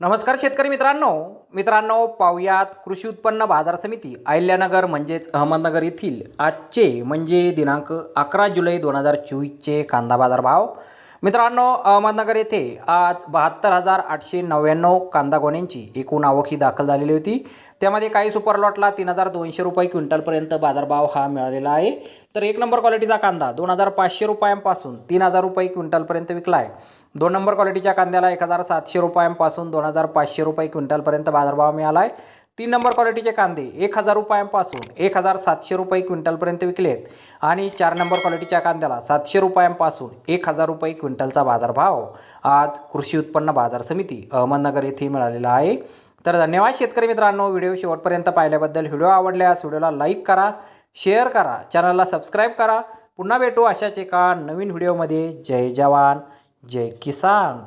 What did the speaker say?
नमस्कार शेतकरी मित्रांनो. मित्रांनो पाहुयात कृषी उत्पन्न बाजार समिती अहिल्यानगर म्हणजेच अहमदनगर येथील आजचे म्हणजे दिनांक अकरा जुलै दोन हजार चोवीसचे कांदा बाजार भाव. मित्रांनो अहमदनगर येथे आज बहात्तर हजार आठशे नव्याण्णव कांदा गोण्यांची एकूण आवक ही दाखल झालेली होती. त्यामध्ये काही सुपर लॉटला तीन हजार दोनशे रुपये क्विंटलपर्यंत बाजारभाव हा मिळालेला आहे. तर एक नंबर क्वालिटीचा कांदा दोन हजार पाचशे रुपयांपासून तीन हजार रुपये क्विंटलपर्यंत विकला आहे. दोन नंबर क्वालिटीच्या कांद्याला एक हजार सातशे रुपयांपासून दोन हजार पाचशे रुपये क्विंटलपर्यंत बाजारभाव मिळाला आहे. तीन नंबर क्वालिटीचे कांदे एक हजार रुपयांपासून एक हजार सातशे रुपये क्विंटलपर्यंत विकलेत. आणि चार नंबर क्वालिटीच्या कांद्याला सातशे रुपयांपासून एक हजार रुपये क्विंटलचा बाजारभाव आज कृषी उत्पन्न बाजार समिती अहमदनगर येथे मिळालेला आहे. तर धन्यवाद शेतकरी मित्रांनो व्हिडिओ शेवटपर्यंत पाहिल्याबद्दल. व्हिडिओ आवडल्यास व्हिडिओला लाईक करा शेअर करा चॅनलला सबस्क्राईब करा. पुन्हा भेटू अशाच एका नवीन व्हिडिओमध्ये. जय जवान जय किसान.